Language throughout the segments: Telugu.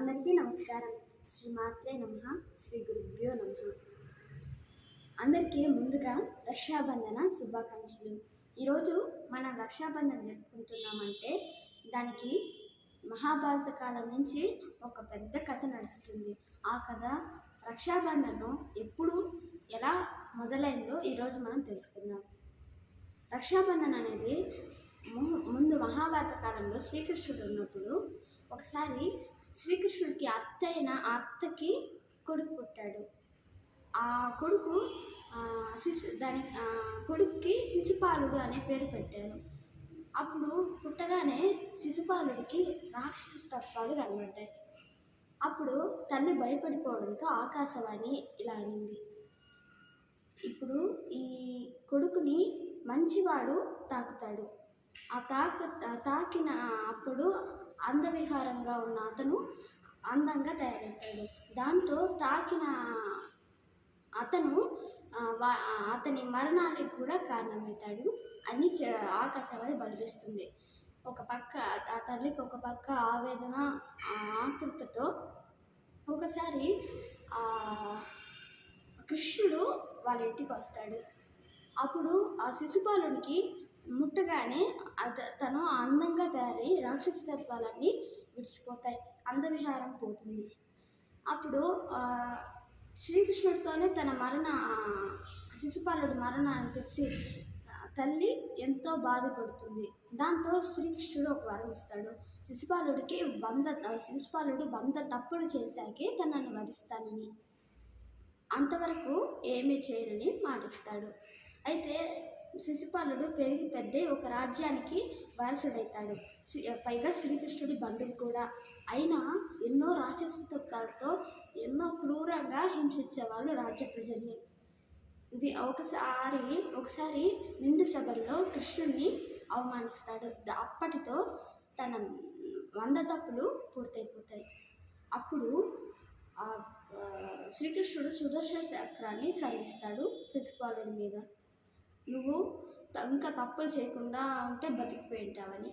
అందరికీ నమస్కారం. శ్రీ మాత్రే నమ. శ్రీ గురుభ్యో నమ. అందరికీ ముందుగా రక్షాబంధన శుభాకాంక్షలు. ఈరోజు మనం రక్షాబంధన జరుపుకుంటున్నామంటే దానికి మహాభారత కాలం నుంచి ఒక పెద్ద కథ నడుస్తుంది. ఆ కథ రక్షాబంధనం ఎప్పుడు ఎలా మొదలైందో ఈరోజు మనం తెలుసుకుందాం. రక్షాబంధన్ అనేది ము- ముందు మహాభారత కాలంలో శ్రీకృష్ణుడు ఉన్నప్పుడు ఒకసారి శ్రీకృష్ణుడికి అత్తైన ఆ అత్తకి కొడుకు పుట్టాడు. ఆ కొడుకు శిశు దాని కొడుక్కి శిశుపాలుడు అనే పేరు పెట్టారు. అప్పుడు పుట్టగానే శిశుపాలుడికి రాక్షస తత్వాలు కనబడ్డాయి. అప్పుడు తల్లి భయపడిపోవడంతో ఆకాశవాణి ఇలా అయింది ఇప్పుడు ఈ కొడుకుని మంచివాడు తాకుతాడు. ఆ తాకు తాకిన అప్పుడు అందవిహారంగా ఉన్న అతను అందంగా తయారవుతాడు దాంతో తాకిన అతను అతని మరణానికి కూడా కారణమవుతాడు అని ఆకాశవాణి బదిలిస్తుంది. ఒక పక్క ఆ తల్లికి ఒక పక్క ఆవేదన ఆతృతతో ఒకసారి కృష్ణుడు వాళ్ళ ఇంటికి వస్తాడు. అప్పుడు ఆ శిశుపాలునికి ముట్టగానే అత తను అందంగా తయారై రాక్షస తత్వాలన్నీ విడిచిపోతాయి. అందవిహారం పోతుంది. అప్పుడు శ్రీకృష్ణుడితోనే తన మరణ శిశుపాలుడి మరణాన్ని తెలిసి తల్లి ఎంతో బాధపడుతుంది. దాంతో శ్రీకృష్ణుడు ఒక వరం ఇస్తాడు. శిశుపాలుడికి వంద శిశుపాలుడు వంద తప్పులు చేశాకే తనని వరిస్తానని అంతవరకు ఏమీ చేయనని మాటిస్తాడు. అయితే శిశుపాలుడు పెరిగి పెద్ద ఒక రాజ్యానికి వారసుడైతాడు. పైగా శ్రీకృష్ణుడి బంధువు కూడా. అయినా ఎన్నో రాక్షసత్వాలతో ఎన్నో క్రూరంగా హింసించేవాళ్ళు రాజ్య ప్రజల్ని. ఇది ఒకసారి ఒకసారి నిండు సభల్లో కృష్ణుడిని అవమానిస్తాడు. అప్పటితో తన వంద తప్పులు పూర్తయిపోతాయి. అప్పుడు శ్రీకృష్ణుడు సుదర్శన చక్రాన్ని సంధిస్తాడు శిశుపాలుడి మీద. నువ్వు ఇంకా తప్పులు చేయకుండా ఉంటే బతికిపోయి ఉంటావని.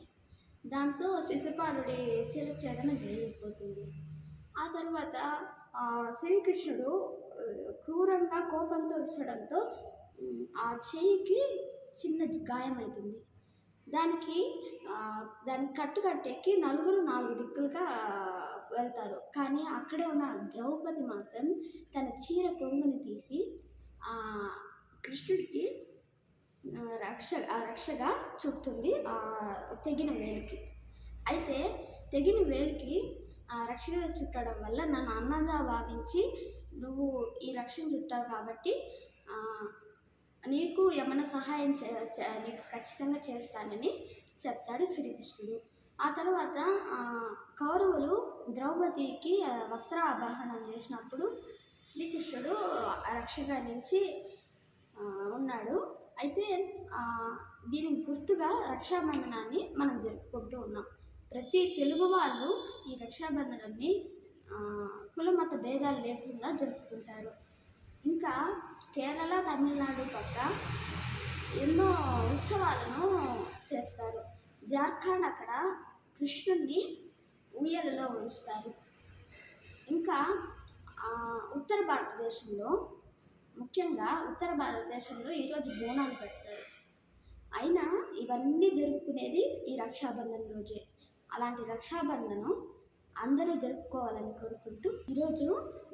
దాంతో శిశుపాలుడి శిరఛేదన జరిగిపోతుంది ఆ తర్వాత ఆ, శ్రీకృష్ణుడు క్రూరంగా కోపంతో విసడంతో ఆ చేయికి చిన్న గాయమవుతుంది దానికి దాన్ని దానికి కట్టు కట్టేకి నలుగురు నాలుగు దిక్కులుగా వెళ్తారు. కానీ అక్కడే ఉన్న ద్రౌపది మాత్రం తన చీర కొంగుని తీసి ఆ, కృష్ణుడికి రక్ష రక్షగా చుడుతుంది ఆ తెగిన వేలుకి. అయితే తెగిన వేలుకి ఆ రక్షగా చుట్టడం వల్ల నన్ను అన్నదా భావించి నువ్వు ఈ రక్షణ చుట్టావు కాబట్టి నీకు ఏమైనా సహాయం చే నీకు ఖచ్చితంగా చేస్తానని చెప్తాడు శ్రీకృష్ణుడు. ఆ తర్వాత కౌరవులు ద్రౌపదికి వస్త్ర అవాహనం చేసినప్పుడు శ్రీకృష్ణుడు రక్షగా నుంచి ఉన్నాడు. అయితే దీనికి గుర్తుగా రక్షాబంధనాన్ని మనం జరుపుకుంటూ ఉన్నాం. ప్రతి తెలుగు వాళ్ళు ఈ రక్షాబంధనాన్ని కులమత భేదాలు లేకుండా జరుపుకుంటారు. ఇంకా కేరళ తమిళనాడు పక్క ఎన్నో ఉత్సవాలను చేస్తారు. జార్ఖండ్ అక్కడ కృష్ణుణ్ణి ఉయ్యలలో ఉంచుతారు. ఇంకా ఉత్తర భారతదేశంలో ముఖ్యంగా ఉత్తర భారతదేశంలో ఈరోజు బోనాలు పెడతారు. అయినా ఇవన్నీ జరుపుకునేది ఈ రక్షాబంధన్ రోజే. అలాంటి రక్షాబంధనం అందరూ జరుపుకోవాలని కోరుకుంటూ ఈరోజు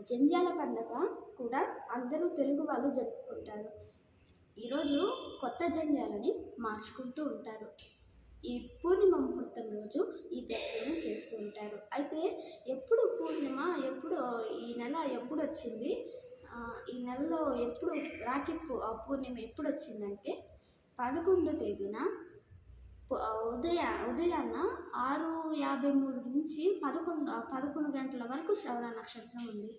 జంజాల పండగ కూడా అందరూ తెలుగు వాళ్ళు జరుపుకుంటారు. ఈరోజు కొత్త జంజాలని మార్చుకుంటూ ఉంటారు. ఈ పూర్ణిమ ముహూర్తం రోజు ఈ ప్రక్రియను చేస్తూ ఉంటారు. అయితే ఎప్పుడు పూర్ణిమ ఎప్పుడు ఈ నెల ఎప్పుడు వచ్చింది? ఈ నెలలో ఎప్పుడు రాఖీ పూ ఆ పూర్ణిమ ఎప్పుడు వచ్చిందంటే పదకొండో తేదీన ఉదయ ఉదయాన్న ఆరు యాభై మూడు నుంచి పదకొండు పదకొండు గంటల వరకు శ్రవణ నక్షత్రం ఉంది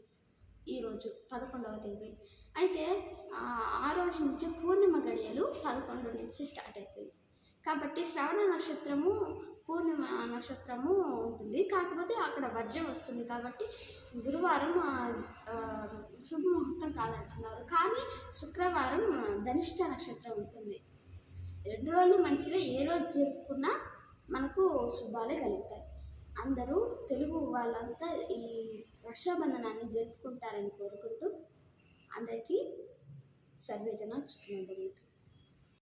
ఈరోజు పదకొండవ తేదీ. అయితే ఆ రోజు నుంచి పూర్ణిమ గడియలు పదకొండు నుంచి స్టార్ట్ అవుతాయి. కాబట్టి శ్రవణ నక్షత్రము పూర్ణిమ నక్షత్రము ఉంటుంది. కాకపోతే అక్కడ వర్జం వస్తుంది కాబట్టి గురువారం శుభముహూర్తం కాదంటున్నారు. కానీ శుక్రవారం ధనిష్ట నక్షత్రం ఉంటుంది. రెండు రోజులు మంచిగా ఏ రోజు జరుపుకున్నా మనకు శుభాలే కలుగుతాయి. అందరూ తెలుగు వాళ్ళంతా ఈ రక్షాబంధనాన్ని జరుపుకుంటారని కోరుకుంటూ అందరికీ సర్వేజన చిక్కుమంటుంది